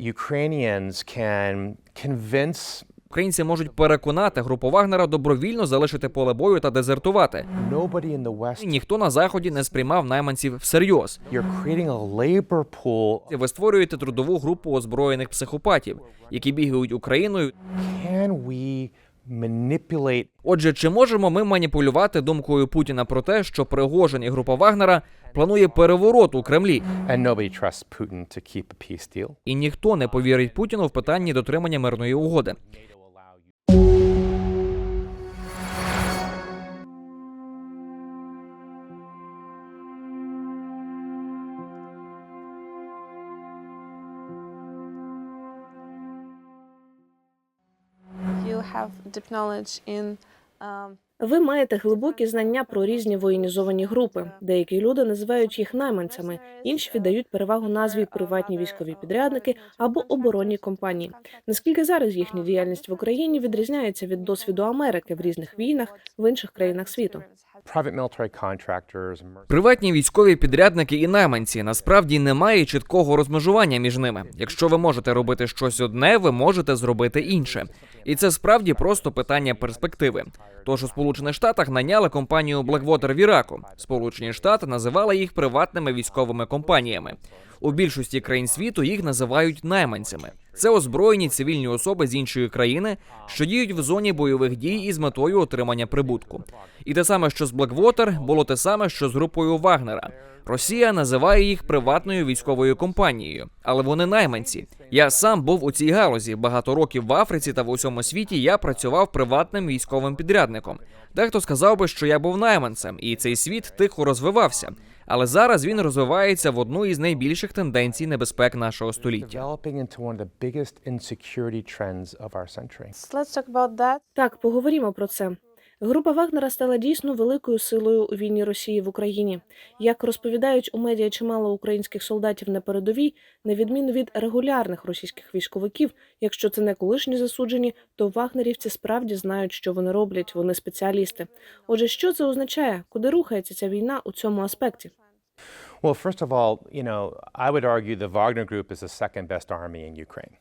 Ukrainians can convince Українці можуть переконати групу Вагнера добровільно залишити поле бою та дезертувати. ніхто на заході не сприймав найманців всерйоз. Ви створюєте трудову групу озброєних психопатів, які бігають Україною. Manipulate Отже, чи можемо ми маніпулювати думкою Путіна про те, що Пригожин і група Вагнера планує переворот у Кремлі, and nobody trusts Putin to keep a peace deal? і ніхто не повірить Путіну в питанні дотримання мирної угоди? Have deep knowledge in um, Ви маєте глибокі знання про різні воєнізовані групи. Деякі люди називають їх найманцями, інші віддають перевагу назві приватні військові підрядники або оборонні компанії. Наскільки зараз їхня діяльність в Україні відрізняється від досвіду Америки в різних війнах в інших країнах світу? Приватні військові підрядники і найманці насправді немає чіткого розмежування між ними. Якщо ви можете робити щось одне, ви можете зробити інше. І це справді просто питання перспективи. Тож у Сполучених Штатах наняли компанію Blackwater в Іраку. Сполучені Штати називали їх приватними військовими компаніями. У більшості країн світу їх називають найманцями. Це озброєні цивільні особи з іншої країни, що діють в зоні бойових дій із метою отримання прибутку. І те саме, що з Blackwater, було те саме, що з групою Вагнера. Росія називає їх приватною військовою компанією, але вони найманці. Я сам був у цій галузі багато років в Африці та в усьому світі. Я працював приватним військовим підрядником. Дехто сказав би, що я був найманцем, і цей світ тихо розвивався. Але зараз він розвивається в одну із найбільших тенденцій небезпек нашого століття. Так, поговоримо про це. Група Вагнера стала дійсно великою силою у війні Росії в Україні. Як розповідають у медіа чимало українських солдатів на передовій, на відміну від регулярних російських військовиків, якщо це не колишні засуджені, то вагнерівці справді знають, що вони роблять. Вони спеціалісти. Отже, що це означає? Куди рухається ця війна у цьому аспекті? Well, first of all, you know, I would argue the Wagner Group is the second best army in Ukraine.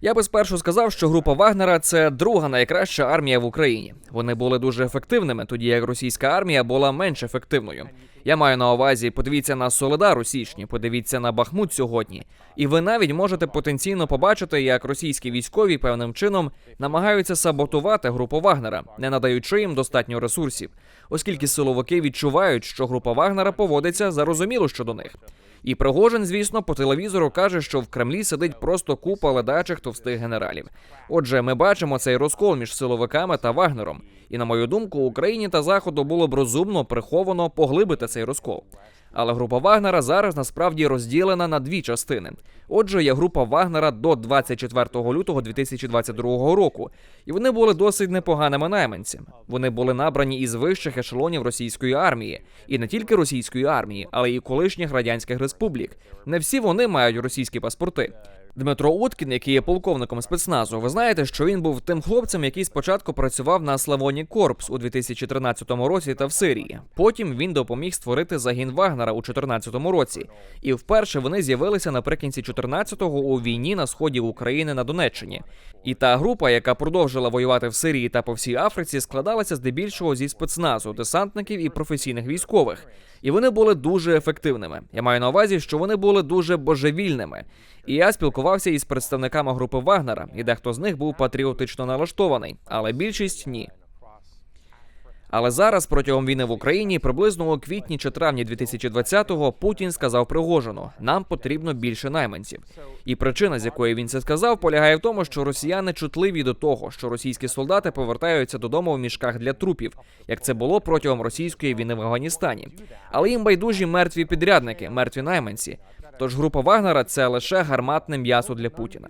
Я би спершу сказав, що група Вагнера це друга найкраща армія в Україні. Вони були дуже ефективними, тоді як російська армія була менш ефективною. Я маю на увазі, подивіться на Соледар у січні, подивіться на Бахмут сьогодні, і ви навіть можете потенційно побачити, як російські військові певним чином намагаються саботувати групу Вагнера, не надаючи їм достатньо ресурсів, оскільки силовики відчувають, що група Вагнера поводиться зарозуміло щодо них. І Пригожин, звісно, по телевізору каже, що в Кремлі сидить просто купа ледачих товстих генералів. Отже, ми бачимо цей розкол між силовиками та Вагнером. І на мою думку, Україні та Заходу було б розумно приховано поглибити цей розкол. Але група Вагнера зараз насправді розділена на дві частини. Отже, є група Вагнера до 24 лютого 2022 року, і вони були досить непоганими найманцями. Вони були набрані із вищих ешелонів російської армії, і не тільки російської армії, але й колишніх радянських республік. Не всі вони мають російські паспорти. Дмитро Уткін, який є полковником спецназу, ви знаєте, що він був тим хлопцем, який спочатку працював на Славоні Корпс у 2013 році та в Сирії. Потім він допоміг створити загін Вагнера у 2014 році. І вперше вони з'явилися наприкінці 14-го у війні на сході України на Донеччині. І та група, яка продовжила воювати в Сирії та по всій Африці, складалася здебільшого зі спецназу, десантників і професійних військових. І вони були дуже ефективними. Я маю на увазі, що вони були дуже божевільними. І я спілкувався із представниками групи Вагнера, і дехто з них був патріотично налаштований, але більшість ні. Але зараз, протягом війни в Україні, приблизно у квітні чи травні 2020-го Путін сказав Пригожину: нам потрібно більше найманців. І причина, з якої він це сказав, полягає в тому, що росіяни чутливі до того, що російські солдати повертаються додому в мішках для трупів, як це було протягом російської війни в Афганістані. Але їм байдужі мертві підрядники, мертві найманці. Тож група Вагнера це лише гарматне м'ясо для Путіна.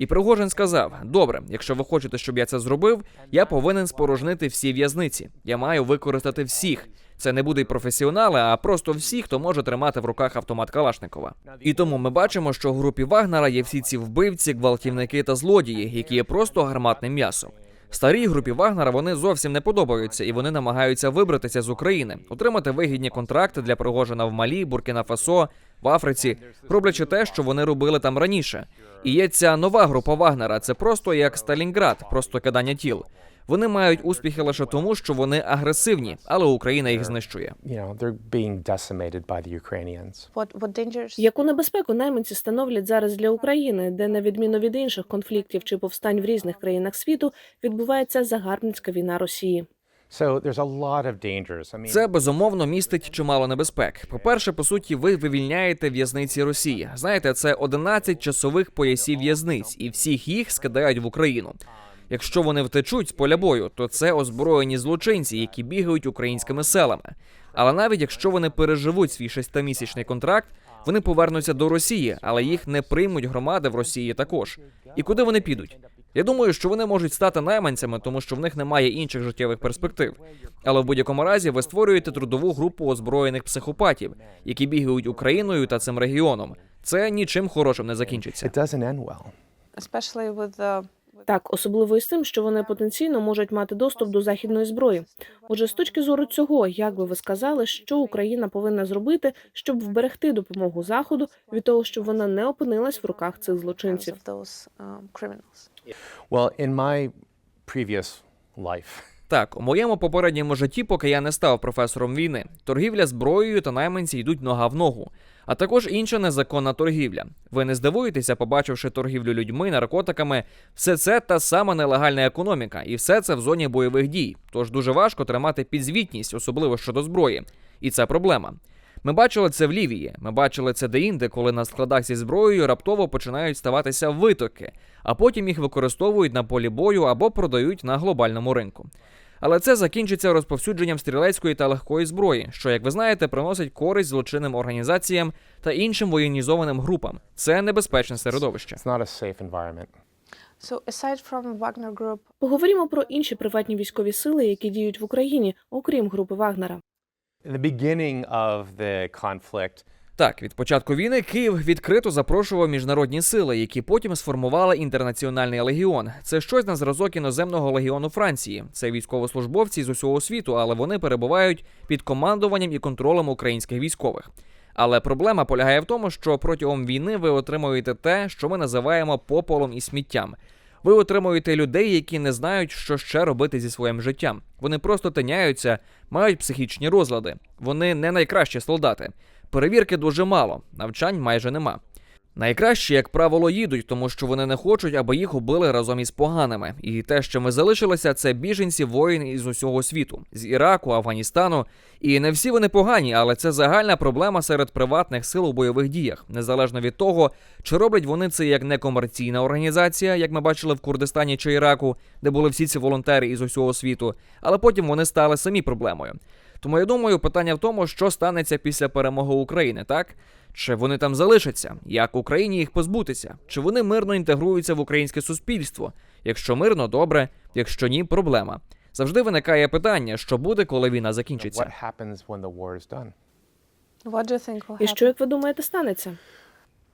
І Пригожин сказав: Добре, якщо ви хочете, щоб я це зробив, я повинен спорожнити всі в'язниці. Я маю використати всіх. Це не будуть професіонали, а просто всі, хто може тримати в руках автомат Калашникова. І тому ми бачимо, що в групі Вагнера є всі ці вбивці, гвалтівники та злодії, які є просто гарматним м'ясом. Старій групі Вагнера вони зовсім не подобаються, і вони намагаються вибратися з України, отримати вигідні контракти для Пригожина в Малі, Буркіна Фасо, в Африці, роблячи те, що вони робили там раніше. І є ця нова група Вагнера. Це просто як Сталінград, просто кидання тіл. Вони мають успіхи лише тому, що вони агресивні, але Україна їх знищує. Яку небезпеку найманці становлять зараз для України, де, на відміну від інших конфліктів чи повстань в різних країнах світу, відбувається загарбницька війна Росії? Це безумовно містить чимало небезпек. По-перше, по суті, ви вивільняєте в'язниці Росії. Знаєте, це 11 часових поясів в'язниць, і всіх їх скидають в Україну. Якщо вони втечуть з поля бою, то це озброєні злочинці, які бігають українськими селами. Але навіть якщо вони переживуть свій шестимісячний контракт, вони повернуться до Росії, але їх не приймуть громади в Росії також. І куди вони підуть? Я думаю, що вони можуть стати найманцями, тому що в них немає інших життєвих перспектив. Але в будь-якому разі ви створюєте трудову групу озброєних психопатів, які бігають Україною та цим регіоном. Це нічим хорошим не закінчиться. Так, особливо із тим, що вони потенційно можуть мати доступ до західної зброї. Отже, з точки зору цього, як би ви сказали, що Україна повинна зробити, щоб вберегти допомогу заходу від того, щоб вона не опинилась в руках цих злочинців? Well, in my previous life, Так, у моєму попередньому житті, поки я не став професором війни, торгівля зброєю та найманці йдуть нога в ногу. А також інша незаконна торгівля. Ви не здивуєтеся, побачивши торгівлю людьми, наркотиками. Все це та сама нелегальна економіка, і все це в зоні бойових дій. Тож дуже важко тримати підзвітність, особливо щодо зброї. І це проблема. Ми бачили це в Лівії. Ми бачили це деінде, коли на складах зі зброєю раптово починають ставатися витоки, а потім їх використовують на полі бою або продають на глобальному ринку. Але це закінчиться розповсюдженням стрілецької та легкої зброї, що, як ви знаєте, приносить користь злочинним організаціям та іншим воєнізованим групам. Це небезпечне середовище. So aside from Wagner Group, Поговоримо про інші приватні військові сили, які діють в Україні, окрім групи Вагнера. Так, від початку війни Київ відкрито запрошував міжнародні сили, які потім сформували інтернаціональний легіон. Це щось на зразок іноземного легіону Франції. Це військовослужбовці з усього світу, але вони перебувають під командуванням і контролем українських військових. Але проблема полягає в тому, що протягом війни ви отримуєте те, що ми називаємо попелом і сміттям. Ви отримуєте людей, які не знають, що ще робити зі своїм життям. Вони просто тиняються, мають психічні розлади. Вони не найкращі солдати. Перевірки дуже мало, навчань майже нема. Найкраще, як правило, їдуть, тому що вони не хочуть, аби їх убили разом із поганими. І те, що ми залишилися, це біженці воїни із усього світу, з Іраку, Афганістану. І не всі вони погані, але це загальна проблема серед приватних сил у бойових діях, незалежно від того, чи роблять вони це як некомерційна організація, як ми бачили в Курдистані чи Іраку, де були всі ці волонтери із усього світу, але потім вони стали самі проблемою. Тому я думаю, питання в тому, що станеться після перемоги України, так? Чи вони там залишаться? Як Україні їх позбутися? Чи вони мирно інтегруються в українське суспільство? Якщо мирно, добре, якщо ні, проблема. Завжди виникає питання, що буде, коли війна закінчиться. І що, як ви думаєте, станеться?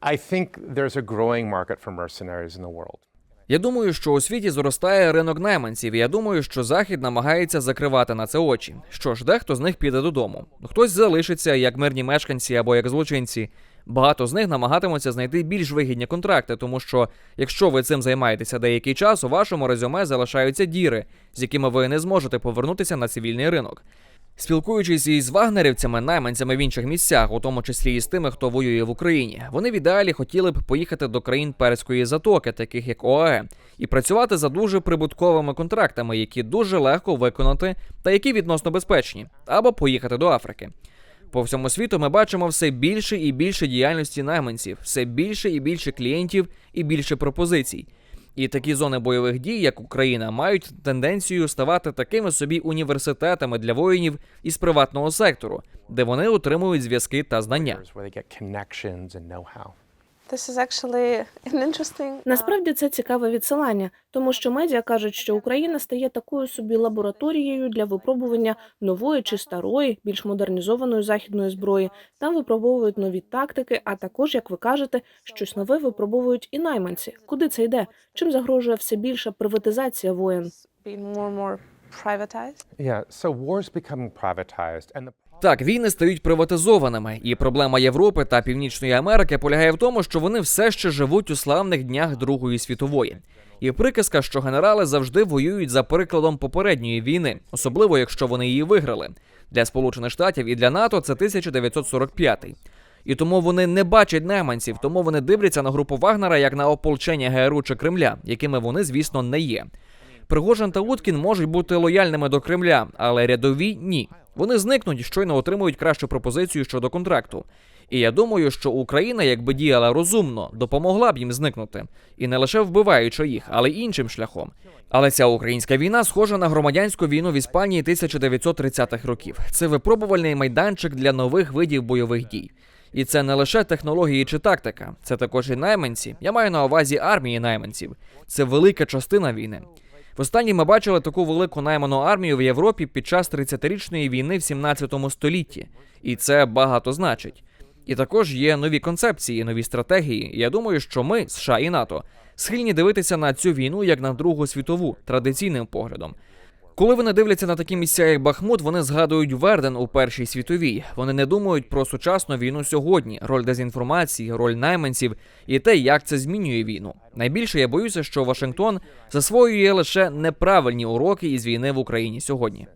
I think there's a growing market for mercenaries in the world. Я думаю, що у світі зростає ринок найманців, я думаю, що захід намагається закривати на це очі. Що ж, дехто з них піде додому. Хтось залишиться як мирні мешканці або як злочинці. Багато з них намагатимуться знайти більш вигідні контракти, тому що якщо ви цим займаєтеся деякий час, у вашому резюме залишаються діри, з якими ви не зможете повернутися на цивільний ринок. Спілкуючись із вагнерівцями, найманцями в інших місцях, у тому числі і з тими, хто воює в Україні, вони в ідеалі хотіли б поїхати до країн Перської затоки, таких як ОАЕ, і працювати за дуже прибутковими контрактами, які дуже легко виконати та які відносно безпечні, або поїхати до Африки. По всьому світу ми бачимо все більше і більше діяльності найманців, все більше і більше клієнтів і більше пропозицій. І такі зони бойових дій, як Україна, мають тенденцію ставати такими собі університетами для воїнів із приватного сектору, де вони отримують зв'язки та знання. This is actually an interesting. uh, Насправді це цікаве відсилання, тому що медіа кажуть, що Україна стає такою собі лабораторією для випробування нової чи старої, більш модернізованої західної зброї. Там випробовують нові тактики, а також, як ви кажете, щось нове випробовують і найманці. Куди це йде? Чим загрожує все більша приватизація воєн? privatized. Yeah, so war's becoming privatized, and the Так, війни стають приватизованими, і проблема Європи та Північної Америки полягає в тому, що вони все ще живуть у славних днях Другої світової. І приказка, що генерали завжди воюють за прикладом попередньої війни, особливо якщо вони її виграли. Для Сполучених Штатів і для НАТО це 1945. І тому вони не бачать найманців, тому вони дивляться на групу Вагнера як на ополчення ГРУ чи Кремля, якими вони, звісно, не є. Пригожин та Уткін можуть бути лояльними до Кремля, але рядові ні. Вони зникнуть, щойно отримують кращу пропозицію щодо контракту. І я думаю, що Україна, якби діяла розумно, допомогла б їм зникнути, і не лише вбиваючи їх, але й іншим шляхом. Але ця українська війна схожа на громадянську війну в Іспанії 1930-х років. Це випробувальний майданчик для нових видів бойових дій. І це не лише технології чи тактика, це також і найманці. Я маю на увазі армії найманців. Це велика частина війни. Востаннє ми бачили таку велику найману армію в Європі під час 30-річної війни в 17 столітті, і це багато значить. І також є нові концепції, нові стратегії. Я думаю, що ми, США і НАТО, схильні дивитися на цю війну як на Другу світову традиційним поглядом. Коли вони дивляться на такі місця, як Бахмут, вони згадують Верден у Першій світовій. Вони не думають про сучасну війну сьогодні, роль дезінформації, роль найманців і те, як це змінює війну. Найбільше я боюся, що Вашингтон засвоює лише неправильні уроки із війни в Україні сьогодні.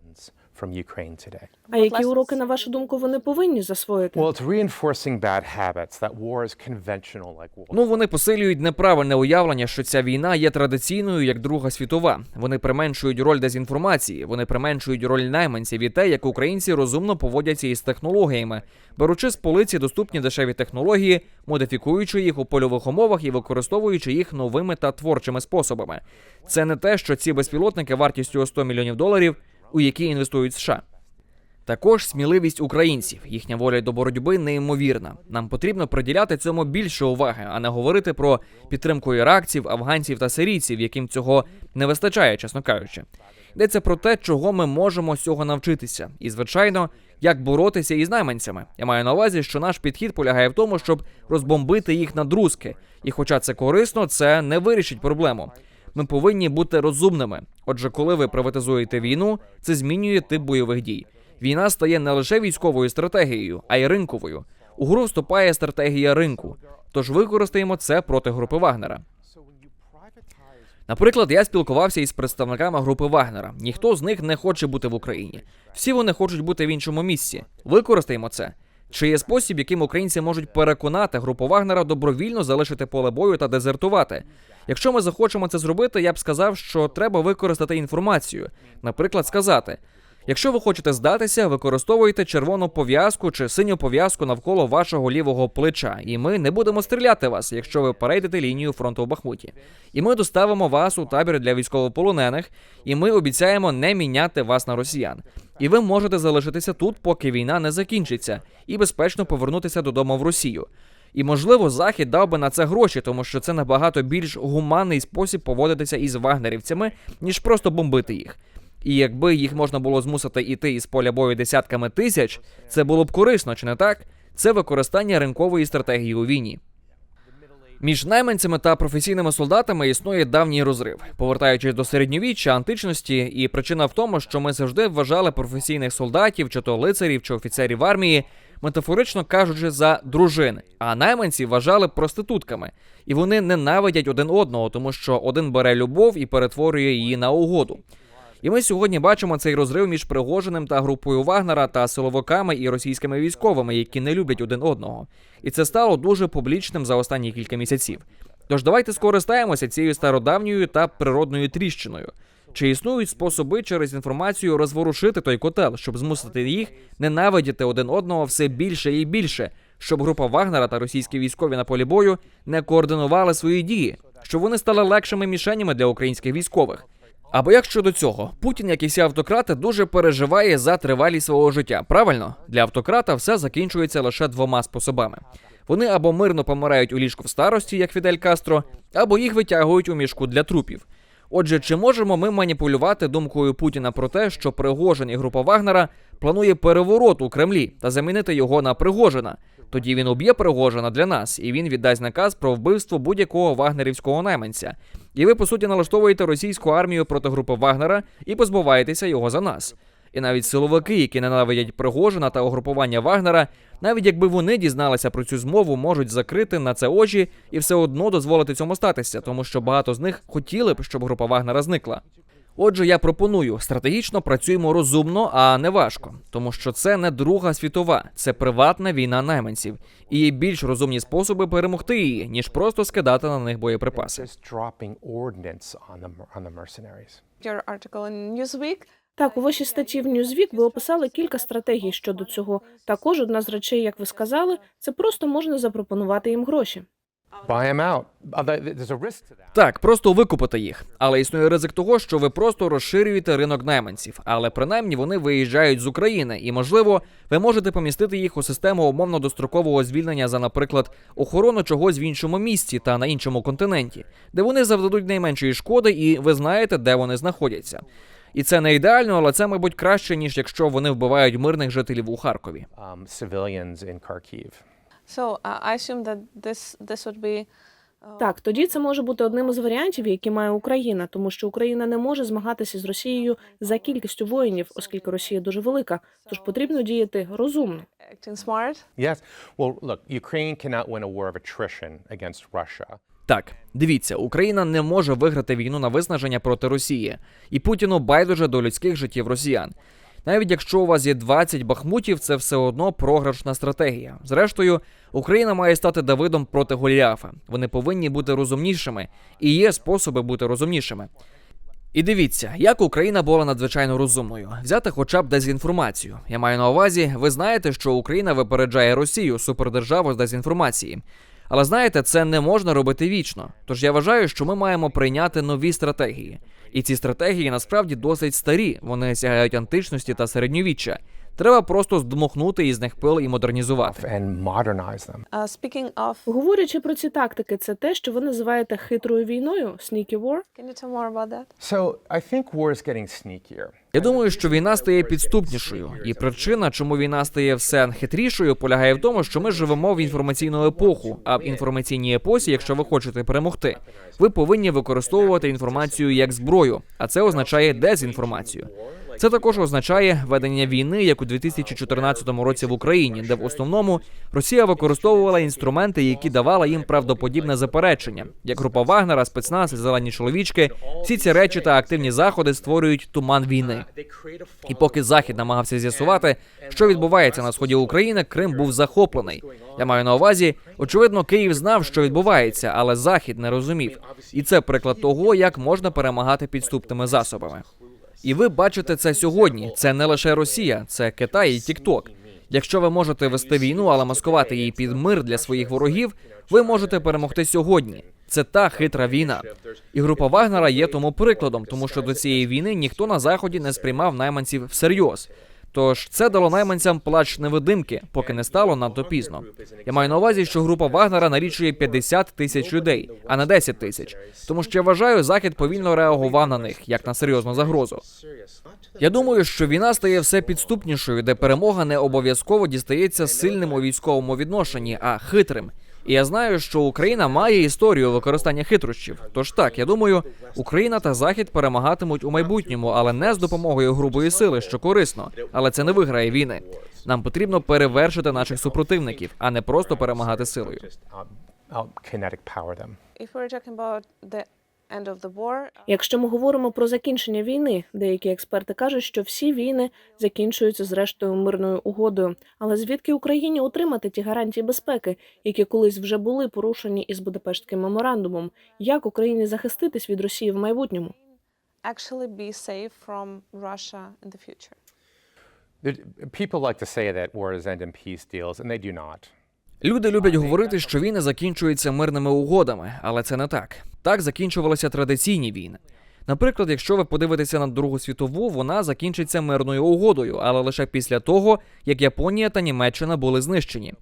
From Ukraine today. А які уроки, на вашу думку, вони повинні засвоїти? Well, it's reinforcing bad habits that war is conventional, like war. Ну вони посилюють неправильне уявлення, що ця війна є традиційною як Друга світова. Вони применшують роль дезінформації, вони применшують роль найманців і те, як українці розумно поводяться із технологіями, беручи з полиці доступні дешеві технології, модифікуючи їх у польових умовах і використовуючи їх новими та творчими способами. Це не те, що ці безпілотники вартістю у 100 мільйонів доларів, у які інвестують США. Також сміливість українців, їхня воля до боротьби неймовірна. Нам потрібно приділяти цьому більше уваги, а не говорити про підтримку іракців, афганців та сирійців, яким цього не вистачає, чесно кажучи. Йдеться про те, чого ми можемо з цього навчитися, і звичайно, як боротися із найманцями. Я маю на увазі, що наш підхід полягає в тому, щоб розбомбити їх на друзки. І, хоча це корисно, це не вирішить проблему. Ми повинні бути розумними. Отже, коли ви приватизуєте війну, це змінює тип бойових дій. Війна стає не лише військовою стратегією, а й ринковою. У гру вступає стратегія ринку. Тож використаємо це проти групи Вагнера. Наприклад, я спілкувався із представниками групи Вагнера. Ніхто з них не хоче бути в Україні. Всі вони хочуть бути в іншому місці. Використаємо це. Чи є спосіб, яким українці можуть переконати групу Вагнера добровільно залишити поле бою та дезертувати? Якщо ми захочемо це зробити, я б сказав, що треба використати інформацію. Наприклад, сказати: якщо ви хочете здатися, використовуйте червону пов'язку чи синю пов'язку навколо вашого лівого плеча, і ми не будемо стріляти вас, якщо ви перейдете лінію фронту в Бахмуті. І ми доставимо вас у табір для військовополонених, і ми обіцяємо не міняти вас на росіян. І ви можете залишитися тут, поки війна не закінчиться, і безпечно повернутися додому в Росію. І можливо, захід дав би на це гроші, тому що це набагато більш гуманний спосіб поводитися із вагнерівцями, ніж просто бомбити їх. І якби їх можна було змусити іти із поля бою десятками тисяч, це було б корисно, чи не так? Це використання ринкової стратегії у війні. Між найманцями та професійними солдатами існує давній розрив, повертаючись до середньовіччя, античності, і причина в тому, що ми завжди вважали професійних солдатів, чи то лицарів, чи офіцерів армії, метафорично кажучи, за дружин, а найманці вважали проститутками, і вони ненавидять один одного, тому що один бере любов і перетворює її на угоду. І ми сьогодні бачимо цей розрив між Пригожиним та групою Вагнера та силовиками і російськими військовими, які не люблять один одного. І це стало дуже публічним за останні кілька місяців. Тож давайте скористаємося цією стародавньою та природною тріщиною. Чи існують способи через інформацію розворушити той котел, щоб змусити їх ненавидіти один одного все більше і більше, щоб група Вагнера та російські військові на полі бою не координували свої дії, щоб вони стали легшими мішенями для українських військових? Або як щодо цього, Путін, як і всі автократи, дуже переживає за тривалість свого життя. Правильно, для автократа все закінчується лише двома способами: вони або мирно помирають у ліжку в старості, як Фідель Кастро, або їх витягують у мішку для трупів. Отже, чи можемо ми маніпулювати думкою Путіна про те, що Пригожин і група Вагнера планує переворот у Кремлі та замінити його на Пригожина? Тоді він уб'є Пригожина для нас, і він віддасть наказ про вбивство будь-якого вагнерівського найманця. І ви, по суті, налаштовуєте російську армію проти групи Вагнера і позбуваєтеся його за нас. І навіть силовики, які ненавидять Пригожина та угрупування Вагнера, навіть якби вони дізналися про цю змову, можуть закрити на це очі і все одно дозволити цьому статися, тому що багато з них хотіли б, щоб група Вагнера зникла. Отже, я пропоную стратегічно працюємо розумно, а не важко, тому що це не Друга світова, це приватна війна найманців, і є більш розумні способи перемогти її, ніж просто скидати на них боєприпаси. Так, у вашій статті в Newsweek ви описали кілька стратегій щодо цього. Також одна з речей, як ви сказали, це просто можна запропонувати їм гроші. Так, просто викупити їх. Але існує ризик того, що ви просто розширюєте ринок найманців. Але принаймні вони виїжджають з України, і можливо, ви можете помістити їх у систему умовно дострокового звільнення за, наприклад, охорону чогось в іншому місці та на іншому континенті, де вони завдадуть найменшої шкоди, і ви знаєте, де вони знаходяться. І це не ідеально, але це, мабуть, краще ніж якщо вони вбивають мирних жителів у Харкові. So uh, I assume that this this would be Так, тоді це може бути одним із варіантів, які має Україна, тому що Україна не може змагатися з Росією за кількістю воїнів, оскільки Росія дуже велика. Тож потрібно діяти розумно. Yes. Well, look, Ukraine cannot win a war of attrition against Russia. Так, дивіться, Україна не може виграти війну на виснаження проти Росії, і Путіну байдуже до людських життів росіян. Навіть якщо у вас є 20 бахмутів, це все одно програшна стратегія. Зрештою, Україна має стати Давидом проти Голіафа. Вони повинні бути розумнішими, і є способи бути розумнішими. І дивіться, як Україна була надзвичайно розумною. Взяти хоча б дезінформацію. Я маю на увазі, ви знаєте, що Україна випереджає Росію, супердержаву з дезінформації. Але знаєте, це не можна робити вічно. Тож я вважаю, що ми маємо прийняти нові стратегії. І ці стратегії насправді досить старі. Вони сягають античності та середньовіччя. Треба просто здмухнути із них пил і модернізувати. Uh, speaking of, Говорячи про ці тактики, це те, що ви називаєте хитрою війною, sneaky war. can you tell more about that? So I think war is getting sneakier. Я думаю, що війна стає підступнішою, і причина, чому війна стає все хитрішою, полягає в тому, що ми живемо в інформаційну епоху. А в інформаційній епосі, якщо ви хочете перемогти, ви повинні використовувати інформацію як зброю, а це означає дезінформацію. Це також означає ведення війни, як у 2014 році в Україні, де в основному Росія використовувала інструменти, які давали їм правдоподібне заперечення, як група Вагнера, спецназ, зелені чоловічки. Всі ці речі та активні заходи створюють туман війни. І поки Захід намагався з'ясувати, що відбувається на сході України, Крим був захоплений. Я маю на увазі, очевидно, Київ знав, що відбувається, але Захід не розумів. І це приклад того, як можна перемагати підступними засобами. І ви бачите це сьогодні. Це не лише Росія, це Китай і Тікток. Якщо ви можете вести війну, але маскувати її під мир для своїх ворогів, ви можете перемогти сьогодні. Це та хитра війна. І група Вагнера є тому прикладом, тому що до цієї війни ніхто на заході не сприймав найманців всерйоз. Тож це дало найманцям плач невидимки, поки не стало надто пізно. Я маю на увазі, що група Вагнера налічує 50 тисяч людей, а не 10 тисяч. Тому що я вважаю, захід повільно реагував на них як на серйозну загрозу. Я думаю, що війна стає все підступнішою, де перемога не обов'язково дістається сильним у військовому відношенні, а хитрим. І я знаю, що Україна має історію використання хитрощів. Тож так, я думаю, Україна та Захід перемагатимуть у майбутньому, але не з допомогою грубої сили, що корисно. Але це не виграє війни. Нам потрібно перевершити наших супротивників, а не просто перемагати силою. Якщо ми говоримо про закінчення війни, деякі експерти кажуть, що всі війни закінчуються зрештою мирною угодою. Але звідки Україні отримати ті гарантії безпеки, які колись вже були порушені із Будапештським меморандумом? Як Україні захиститись від Росії в майбутньому? actually be safe from Russia in the future. People like to say that wars end in peace deals, and they do not. Люди люблять говорити, що війни закінчуються мирними угодами, але це не так. Так закінчувалися традиційні війни. Наприклад, якщо ви подивитеся на Другу світову, вона закінчиться мирною угодою, але лише після того, як Японія та Німеччина були знищені.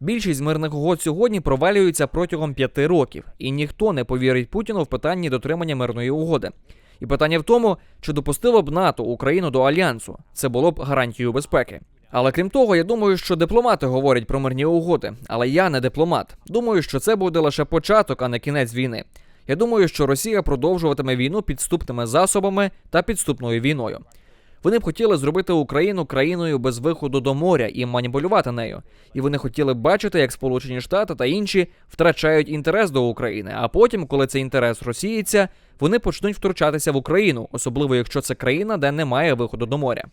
Більшість мирних угод сьогодні провалюються протягом п'яти років, і ніхто не повірить Путіну в питанні дотримання мирної угоди. І питання в тому, чи допустило б НАТО Україну до альянсу. Це було б гарантією безпеки. Але крім того, я думаю, що дипломати говорять про мирні угоди, але я не дипломат. Думаю, що це буде лише початок, а не кінець війни. Я думаю, що Росія продовжуватиме війну підступними засобами та підступною війною. Вони б хотіли зробити Україну країною без виходу до моря і маніпулювати нею. І вони хотіли бачити, як Сполучені Штати та інші втрачають інтерес до України. А потім, коли цей інтерес розсіється, вони почнуть втручатися в Україну, особливо якщо це країна, де немає виходу до моря.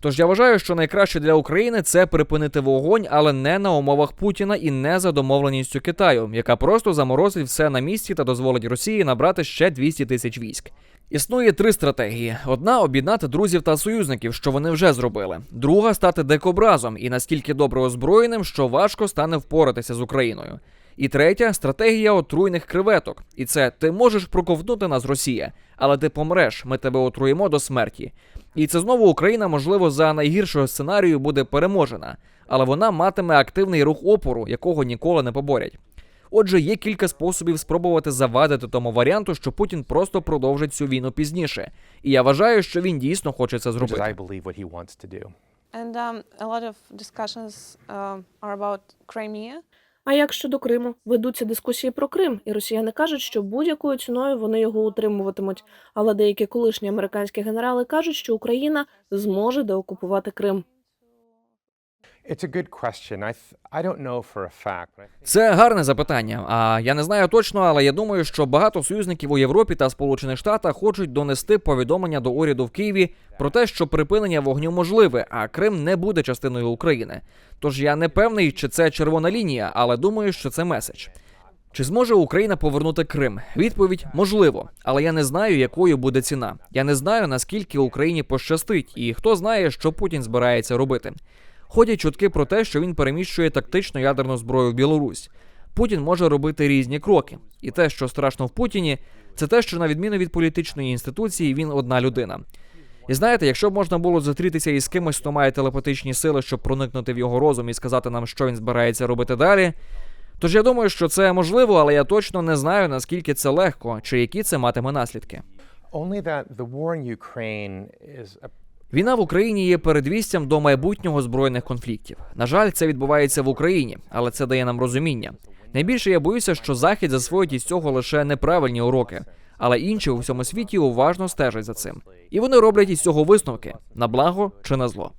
Тож я вважаю, що найкраще для України це припинити вогонь, але не на умовах Путіна і не за домовленістю Китаю, яка просто заморозить все на місці та дозволить Росії набрати ще 200 тисяч військ. Існує три стратегії: одна об'єднати друзів та союзників, що вони вже зробили. Друга стати декобразом і настільки добре озброєним, що важко стане впоратися з Україною. І третя стратегія отруйних креветок. І це ти можеш проковтнути нас, Росія, але ти помреш. Ми тебе отруїмо до смерті. І це знову Україна, можливо, за найгіршого сценарію буде переможена, але вона матиме активний рух опору, якого ніколи не поборять. Отже, є кілька способів спробувати завадити тому варіанту, що Путін просто продовжить цю війну пізніше. І я вважаю, що він дійсно хоче це зробити. And um, a lot of discussions uh, are about Crimea. А як щодо Криму? Ведуться дискусії про Крим, і росіяни кажуть, що будь-якою ціною вони його утримуватимуть. Але деякі колишні американські генерали кажуть, що Україна зможе деокупувати Крим. Це гарне запитання. А я не знаю точно, але я думаю, що багато союзників у Європі та Сполучених Штатах хочуть донести повідомлення до уряду в Києві про те, що припинення вогню можливе, а Крим не буде частиною України. Тож я не певний, чи це червона лінія, але думаю, що це меседж. Чи зможе Україна повернути Крим? Відповідь можливо, але я не знаю, якою буде ціна. Я не знаю наскільки Україні пощастить, і хто знає, що Путін збирається робити. Ходять чутки про те, що він переміщує тактичну ядерну зброю в Білорусь. Путін може робити різні кроки, і те, що страшно в Путіні, це те, що на відміну від політичної інституції, він одна людина. І знаєте, якщо б можна було зустрітися із кимось, хто має телепатичні сили, щоб проникнути в його розум і сказати нам, що він збирається робити далі. Тож я думаю, що це можливо, але я точно не знаю, наскільки це легко, чи які це матиме наслідки. Війна в Україні є передвістям до майбутнього збройних конфліктів. На жаль, це відбувається в Україні, але це дає нам розуміння. Найбільше я боюся, що Захід засвоїть із цього лише неправильні уроки, але інші у всьому світі уважно стежать за цим. І вони роблять із цього висновки на благо чи на зло.